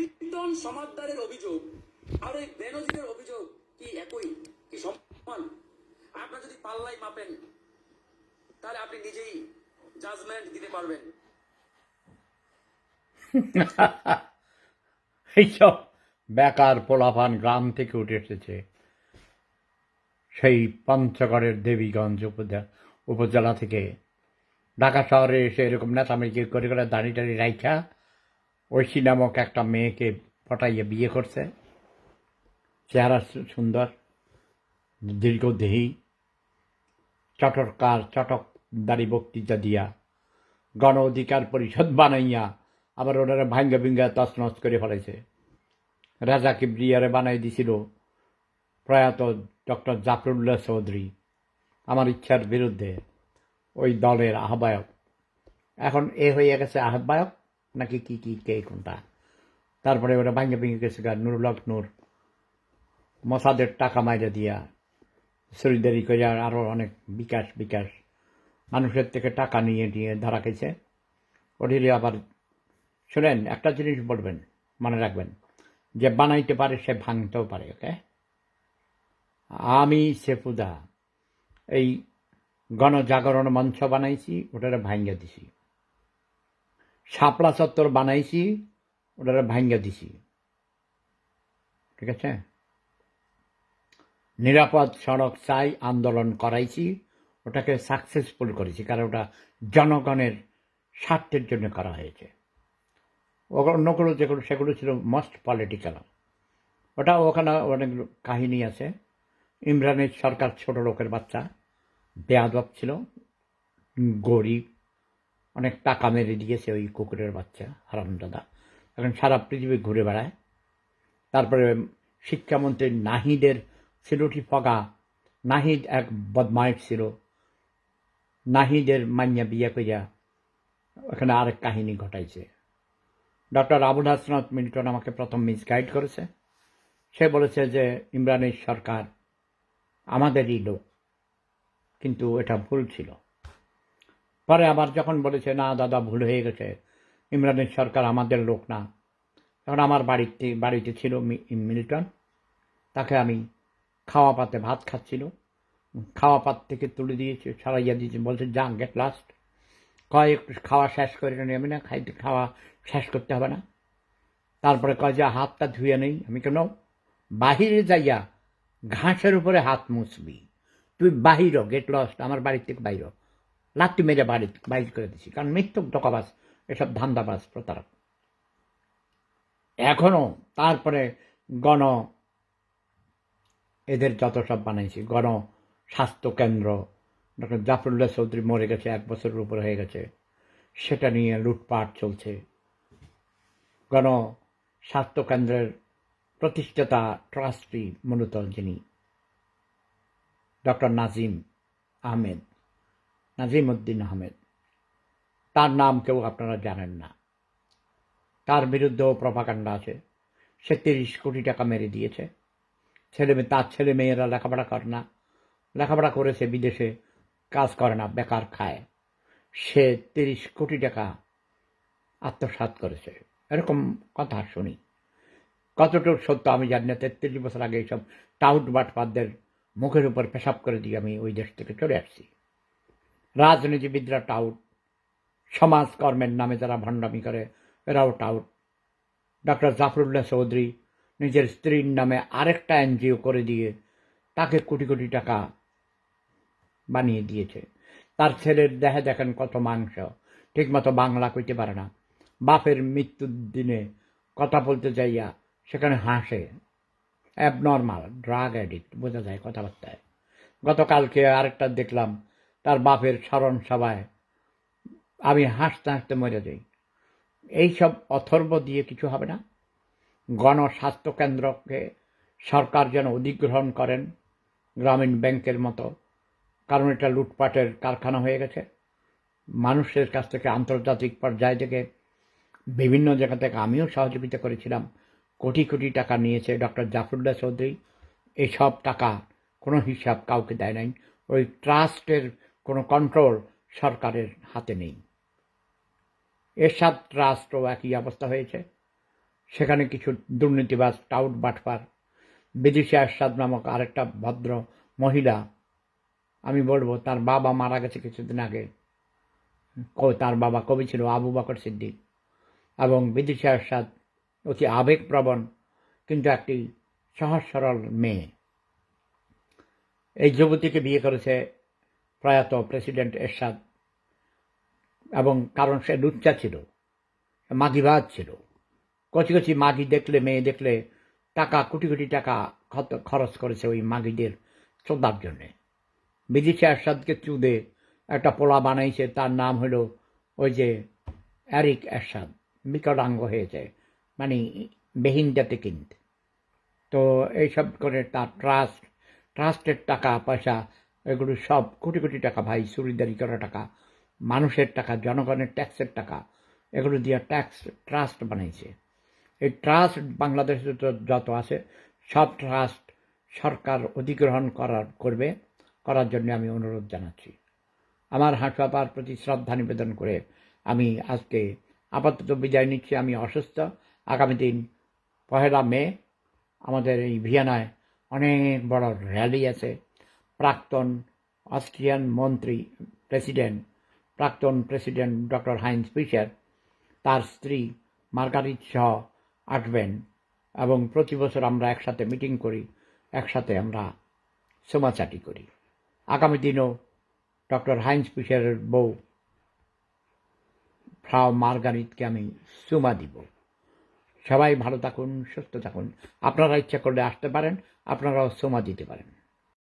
Milton সমাদদারের অভিযোগ আর ওই বেনজিরের অভিযোগ কি একই? কি সমান? আপনার যদি পাল্লাই মাপেন, তাহলে আপনি নিজেই জাজমেন্ট দিতে পারবেন। এইসব বেকার পোলাপান গ্রাম থেকে উঠে এসেছে। সেই পঞ্চগড়ের দেবীগঞ্জ উপজেলা থেকে। ঢাকা শহরে এসে এরকম নেতামেকি করে করে দাঁড়িয়ে দাঁড়িয়ে রাইখা ঐশী নামক একটা মেয়েকে পটাইয়ে বিয়ে করছে। চেহারা সুন্দর দীর্ঘদেহী চটরকার চটক দাড়ি বক্তৃতা দিয়া, গণ অধিকার পরিষদ বানাইয়া আবার ওনারা ভাঙ্গা ভিঙ্গা তছনছ করে ফেলেছে রাজা কিবরিয়ারে বানাই দিছিল প্রয়াত ডক্টর জাফরুল্লাহ চৌধুরী আমার ইচ্ছার বিরুদ্ধে ওই দলের আহ্বায়ক। এখন এ হয়ে গেছে আহ্বায়ক। নাকি কি কি, কে, কোনটা? তারপরে ওরা ভাঙ্গে ভেঙে গেছে গা, নূর মশাদের টাকা মাইরে দিয়া শরীরদারি করে আরও অনেক বিকাশ বিকাশ। মানুষের থেকে টাকা নিয়ে নিয়ে ধরা খেয়েছে ওটিলে আবার শুনেন, একটা জিনিস বলবেন, মনে রাখবেন। যে বানাইতে পারে, সে ভাঙতেও পারে, ওকে? আমি সেফুদা এই গণজাগরণ মঞ্চ বানাইছি, ওটারে ভাঙ্গা দিছি। শাপলা চত্বর বানাইছি, ওটারে ভাঙ্গা দিছি। ঠিক আছে? নিরাপদ সড়ক চাই আন্দোলন করাইছি, ওটাকে সাকসেসফুল করেছি, কারণ ওটা জনগণের স্বার্থের জন্য করা হয়েছে। অন্যগুলো যেগুলো সেগুলো ছিল মোস্ট পলিটিক্যাল ওটা ওখানে অনেক কাহিনী আছে। ইমরানের সরকার ছোট লোকের বাচ্চা, বেয়াদব ছিল, গরিব অনেক টাকা মেরে দিয়েছে ওই কুকুরের বাচ্চা হারামদাদা এখন সারা পৃথিবী ঘুরে বেড়ায়। তারপরে শিক্ষামন্ত্রী নাহিদের সিলুটি ফগা। নাহিদ এক বদমাইশ ছিল। নাহিদের মান্যা বিয়া কইয়া ওখানে আরেক কাহিনী ঘটাইছে। ডক্টর আবুল হাসনাত মিল্টন আমাকে প্রথম মিসগাইড করেছে। সে বলেছে যে, ইমরানের সরকার আমাদেরই লোক, কিন্তু এটা ভুল ছিল। পরে আবার যখন বলেছে, না, দাদা, ভুল হয়ে গেছে। ইমরানের সরকার আমাদের লোক না। তখন আমার বাড়িতে বাড়িতে ছিল মিল্টন। তাকে আমি খাওয়া পাতে ভাত খাচ্ছিল। খাওয়া পাত থেকে তুলে দিয়েছে। সারাইয়া দিয়েছে। বলছে যা গেট লাস্ট কয়, একটু খাওয়া শেষ করে নেবে না খাইতে খাওয়া শেষ করতে হবে না। তারপরে কয়, যে, হাতটা ধুয়ে নেই। আমি কেন বাহিরে যাইয়া ঘাসের উপরে হাত মুছবি। তুই বাহির গেট লস্ট আমার বাড়ির থেকে বাইর। লাত্তি মেরে বাড়ি, বাইর করে দিছি। কারণ মৃত্যুক ডকাবাস এসব ধান্দাবাজ প্রতারক। এখনও তারপরে গণ এদের যত সব বানাইছি, গণ স্বাস্থ্য কেন্দ্র, ডক্টর জাফরুল্লাহ চৌধুরী মরে গেছে, এক বছরের উপরে হয়ে গেছে। সেটা নিয়ে লুটপাট চলছে। গণ স্বাস্থ্য কেন্দ্রের প্রতিষ্ঠাতা, ট্রাস্টি, মূলত যিনি, ডক্টর নাজিম আহমেদ। নাজিম উদ্দিন আহমেদ। তার নাম কেউ আপনারা জানেন না। তার বিরুদ্ধেও প্রভাকাণ্ডা আছে। সে তিরিশ কোটি টাকা মেরে দিয়েছে। ছেলে মেয়ে, তার ছেলে মেয়েরা লেখাপড়া করে না। লেখাপড়া করেছে বিদেশে কাজ করে না, বেকার খায়। সে তিরিশ কোটি টাকা আত্মসাৎ করেছে। এরকম কথা শুনি। কতটুকু সত্য আমি জানি না। তেত্রিশ বছর আগে এইসব টাউট বাটপাতদের মুখের উপর পেশাব করে দিয়ে আমি ওই দেশ থেকে চলে আসছি। রাজনীতিবিদরা টাউট সমাজকর্মের নামে যারা ভণ্ডামি করে, এরাও টাউট ডক্টর জাফরুল্লাহ চৌধুরী নিজের স্ত্রীর নামে আরেকটা এনজিও করে দিয়ে তাকে কোটি কোটি টাকা বানিয়ে দিয়েছে। তার ছেলের দেহে দেখেন কত মাংস, ঠিকমতো বাংলা কইতে পারে না। বাপের মৃত্যুর দিনে কথা বলতে যাইয়া সেখানে হাসে। অ্যাবনর্মাল ড্রাগ অ্যাডিক্ট বোঝা যায় কথাবার্তায়। গতকালকে আরেকটা দেখলাম তার বাপের স্মরণ সভায়। আমি হাসতে হাসতে মরে যাই। এইসব অথর্ব দিয়ে কিছু হবে না। গণস্বাস্থ্য কেন্দ্রকে সরকার যেন অধিগ্রহণ করেন গ্রামীণ ব্যাংকের মতো, কারণ এটা লুটপাটের কারখানা হয়ে গেছে। মানুষের কাছ থেকে আন্তর্জাতিক পর্যায় থেকে বিভিন্ন জায়গা থেকে আমিও সহযোগিতা করেছিলাম। কোটি কোটি টাকা নিয়েছে ডক্টর জাফরুল্লাহ চৌধুরী। এইসব টাকা কোনো হিসাব কাউকে দেয় নাই। ওই ট্রাস্টের কোনো কন্ট্রোল সরকারের হাতে নেই। এরশাদ ট্রাস্টও একই অবস্থা হয়েছে। সেখানে কিছু দুর্নীতিবাজ টাউট বাটপার, বিদেশি আসাদ নামক আরেকটা ভদ্র মহিলা, আমি বলব তার বাবা মারা গেছে কিছুদিন আগে। তার বাবা কবি ছিল আবু বকর সিদ্দিক এবং বিদেশি আসাদ অতি আবেগপ্রবণ কিন্তু একটি সহজ সরল মেয়ে। এই যুবতীকে বিয়ে করেছে প্রয়াত প্রেসিডেন্ট এরশাদ। এবং কারণ সে লুচ্চা ছিল মাগিবাজ ছিল। কচি কচি মাগি দেখলে, মেয়ে দেখলে টাকা, কোটি কোটি টাকা খরচ করেছে ওই মাগিদের শ্রদ্ধার জন্যে। বিদেশি এরশাদকে চুদে একটা পোলা বানাইছে, তার নাম হলো ওই যে অ্যারিক এরশাদ, বিকলাঙ্গ হয়েছে মানে বেহিন জাতে কিনতে তো এইসব করে তার ট্রাস্ট, ট্রাস্টের টাকা পয়সা এগুলো সব কোটি কোটি টাকা ভাই, চুরিদারি করা টাকা, মানুষের টাকা, জনগণের ট্যাক্সের টাকা, এগুলো দিয়ে ট্যাক্স, ট্রাস্ট বানাইছে। এই ট্রাস্ট বাংলাদেশে যত আছে, সব ট্রাস্ট সরকার অধিগ্রহণ করার, করবে, করার জন্য আমি অনুরোধ জানাচ্ছি। আমার হাসপাতাল প্রতি শ্রদ্ধা নিবেদন করে আমি আজকে আপাতত বিদায় নিচ্ছি। আমি অসুস্থ। আগামী দিন পহেলা মে, আমাদের এই ভিয়েনায় অনেক বড় র্যালি আছে। প্রাক্তন অস্ট্রিয়ান মন্ত্রী, প্রেসিডেন্ট, প্রাক্তন প্রেসিডেন্ট ডক্টর হাইন্স ফিশার, তার স্ত্রী মার্গারিট সহ আসবেন এবং প্রতি বছর আমরা একসাথে মিটিং করি, একসাথে আমরা সোমাচাটি করি। আগামী দিনও ডক্টর হাইন্স ফিশারের বউ ফ্রাও মার্গারিটকে আমি সুমা দিব। সবাই ভালো থাকুন, সুস্থ থাকুন। আপনারা ইচ্ছা করলে আসতে পারেন, আপনারাও সোমা দিতে পারেন।